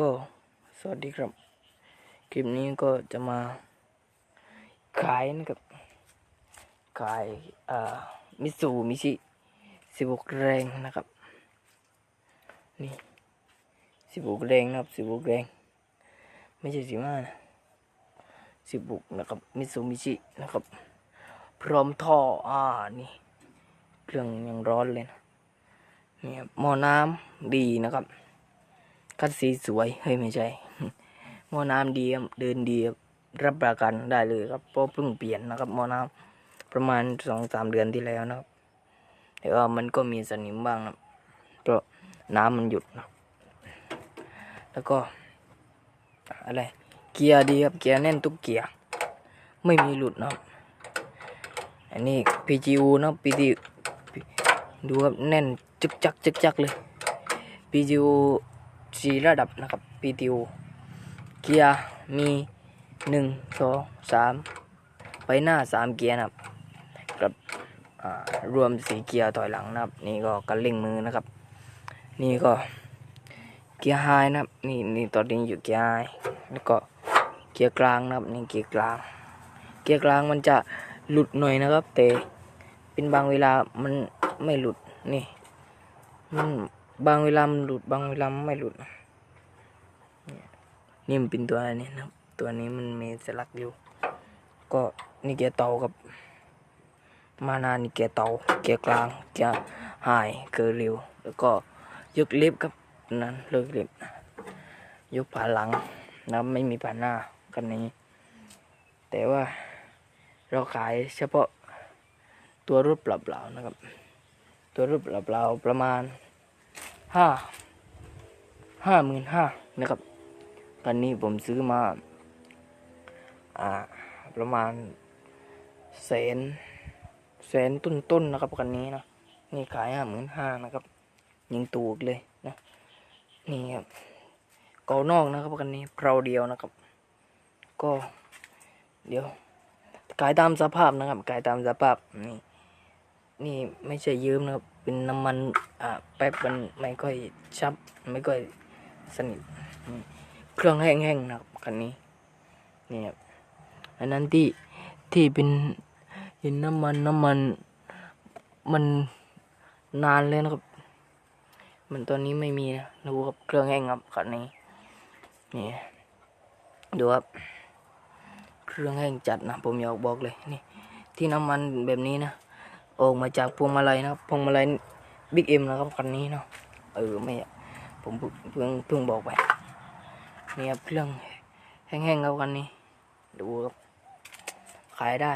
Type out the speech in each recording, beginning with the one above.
ก็สวัสดีครับ คลิปนี้ก็จะมาขายนะครับ ขายอ่ามิสูมิชิสิบกแรงนะครับ นี่สิบกแรงนะครับสิบกแรง ไม่ใช่สิบห้านะสิบกนะครับมิสูมิชินะครับ พร้อมท่ออ่านี่เครื่องยังร้อนเลยนะนี่ครับหม้อน้ำดีนะครับ คัดสีสวยเฮ้ยไม่ใช่หม้อน้ำดีครับเดินดีครับรับประกันได้เลยครับเพราะเพิ่งเปลี่ยนนะครับหม้อน้ำประมาณสองสามเดือนที่แล้วนะครับแต่ว่ามันก็มีสนิมบ้างนะเพราะน้ำมันหยุดนะแล้วก็อะไรเกียร์ดีครับเกียร์แน่นทุกเกียร์ไม่มีหลุดนะครับอันนี้ PGU นะ PGU ดูครับแน่นจึกจักจึกจักเลย PGU สีระดับนะครับ PTO เกียร์มีหนึ่งสองสามไปหน้าสามเกียร์นะครับกับรวมสีเกียร์ถอยหลังนะครับ นี่ก็กันเร่งมือนะครับ นี่ก็เกียร์ไฮนะครับนี่นี่ตอนนี้อยู่เกียร์ไฮแล้วก็เกียร์กลางนะครับนี่เกียร์กลาง เกียร์กลางมันจะหลุดหน่อยนะครับ แต่เป็นบางเวลามันไม่หลุดนี่มัน บางเวลามันหลุดบางเวลามไม่หลุดนะเนี่ยนี่มันเป็นตัวอะไรเนี่ยนะตัวนี้มันมีสลักอยู่ ก็นี่เกียร์เตากับ มานานี่เกียร์เตาเกียร์กลางเกียเกอร์เร็วแล้วก็ยกเล็บครับนั้นเลิกเล็บยกผ่าหลังนะไม่มีผ่าหน้ากันนี้ แต่ว่าเราขายเฉพาะตัวรถเปล่าๆนะครับ ตัวรถเปล่าๆประมาณ ห้าห้าหมื่นห้านะครับ ตอนนี้ผมซื้อมา อ่า ประมาณแสนแสนต้นๆนนะครับคันนี้นะนี่ขายห้าหมื่นห้านะครับ ยิงตูกเลยนะนี่ครับเกานอกนะครับคันนี้เพราเดียวนะครับ ก็เดี๋ยวขายตามสภาพนะครับขายตามสภาพนี่ นี่ไม่ใช่ยืมนะครับ เป็นน้ำมันอ่าแป๊บมันไม่ค่อยชับ ไม่ค่อยสนิทเครื่องแห้งๆนะครับคันนี้นี่ครับอันนั้นที่ที่เป็นเห็นน้ำมันน้ำมันมันนานเลยนะครับ มันตอนนี้ไม่มีนะดูครับเครื่องแห้งครับคันนี้นี่ดูครับเครื่องแห้งจัดนะผมอยากบอกเลยนี่ที่น้ำมันแบบนี้นะ ออกมาจากพวงมาลัยนะครับพวงมาลัยบิ๊กเอ็มนะครับคันนี้เนาะเออไม่ผมเพิ่งเพิ่งบอกไปนี่ครับเครื่องแห้งๆครับคันนี้ ดูครับขายได้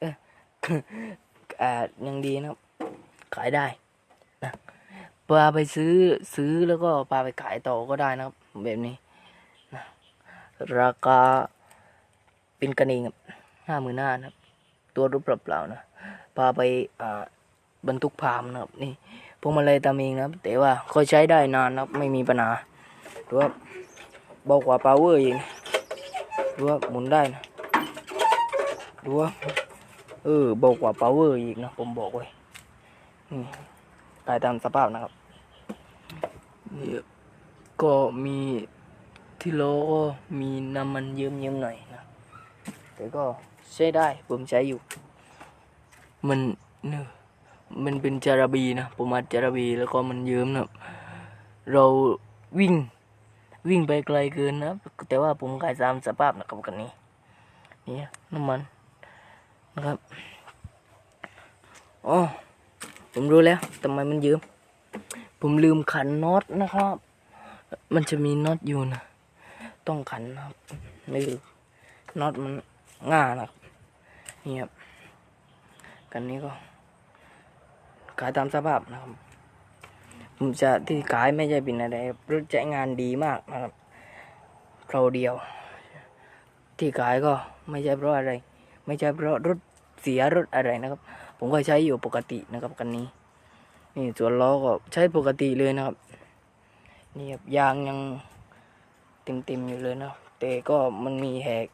เอออ่ายังดีนะครับ ขายได้นะพาไปซื้อซื้อแล้วก็พาไปขายต่อก็ได้นะครับ แบบนี้นะราคาเป็นกันเองห้าหมื่นห้านะครับ ตัวรูปเปล่าๆนะ พาไปบรรทุกพามนะครับนี่พวงมาลัยตามเองนะครับ แต่ว่าเขาใช้ได้นานนะครับไม่มีปัญหาดูว่าเบากว่า power อีกนะดูว่าหมุนได้นะดูว่าเออเบากว่า power อีกนะผมบอกไว้นี่ตายตามสภาพนะครับนี่ก็มีที่โลก็มีน้ำมันเยิ้มๆหน่อยนะแต่ก็ใช้ได้ผมใช้อยู่ มันเนอะมันเป็นจาราบีนะผมอัดจาราบีแล้วก็มันเยิ้มนะเราวิ่งวิ่งไปไกลเกินนะแต่ว่าผมขายตามสภาพนะครับกันนี้นี่น้ำมันนะครับอ๋อผมรู้แล้วทำไมมันเยิ้มผมลืมขันน็อตนะครับ มันจะมีน็อตอยู่นะ ต้องขันนะครับไม่ลืมน็อตมันง่านะครับนี่ครับ กันนี้ก็ขายตามสภาพนะครับ ผมจะที่ขายไม่ใช่เป็นอะไรรถใช้งานดีมากนะครับคราวเดียว ที่ขายก็ไม่ใช่เพราะอะไร ไม่ใช่เพราะรถเสียรถอะไรนะครับ ผมก็ใช้อยู่ปกตินะครับกันนี้ นี่ส่วนล้อก็ใช้ปกติเลยนะครับ นี่ครับยางยังเต็มๆอยู่เลยนะแต่ก็มันมีแหก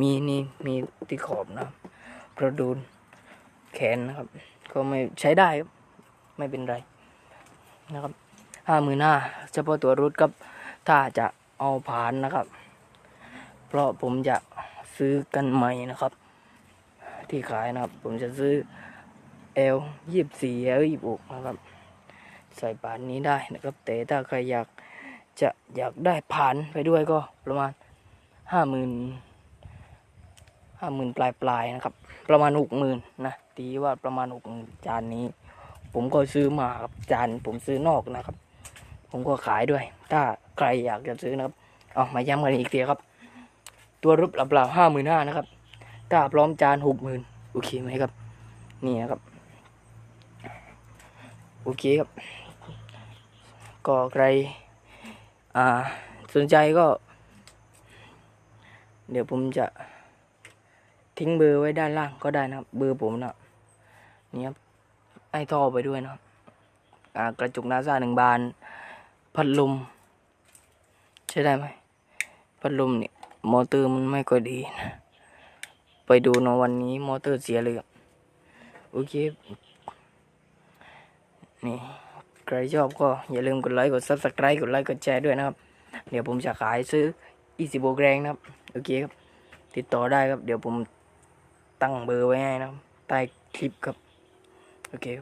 มีนี่มีที่ขอบนะครับกระดูน แขนนะครับ ก็ไม่ใช้ได้ครับไม่เป็นไรนะครับห้าหมื่นห้าเฉพาะตัวรถกับถ้าจะเอาผ่านนะครับ เพราะผมจะซื้อกันใหม่นะครับ ที่ขายนะครับ ผมจะซื้อ L ยี่สิบสี่ L ยี่สิบหกนะครับ ใส่ผ่านนี้ได้นะครับ แต่ถ้าใครอยากจะอยากได้ผ่านไปด้วยก็ประมาณห้าหมื่นห้าหมื่นปลายปลายๆนะครับ ประมาณหกหมื่นนะ ตีว่าประมาณหกหมื่นจานนี้ ผมก็ซื้อมาครับจานผมซื้อนอกนะครับ ผมก็ขายด้วย ถ้าใครอยากจะซื้อนะครับเอามาย้ำกันอีกทีครับ ตัวรูปเปล่าห้าหมื่นห้านะครับถ้าพร้อมจานหกหมื่นโอเคไหมครับ นี่นะครับโอเคครับ ก็ใครอ่าสนใจก็ เดี๋ยวผมจะทิ้งเบอร์ไว้ด้านล่างก็ได้นะครับ เบอร์ผมนะ นี่ครับไอ้ท่อไปด้วยนะครับอ่ากระจุกนาซาหนึ่งบาน พัดลมใช่ได้ไหมพัดลมเนี่ยมอเตอร์มันไม่ค่อยดีนะไปดูเนะวันนี้มอเตอร์เสียเลยครับโอเคนี่ใครชอบก็อย่าลืมกดไลค์กด subscribe กดไลค์กดแชร์ด้วยนะครับ เดี๋ยวผมจะขายซื้ออีสิโบแกรงนะครับ โอเคครับ ติดต่อได้ครับ เดี๋ยวผมตั้งเบอร์ไว้ให้นะครับใต้คลิปครับ okay.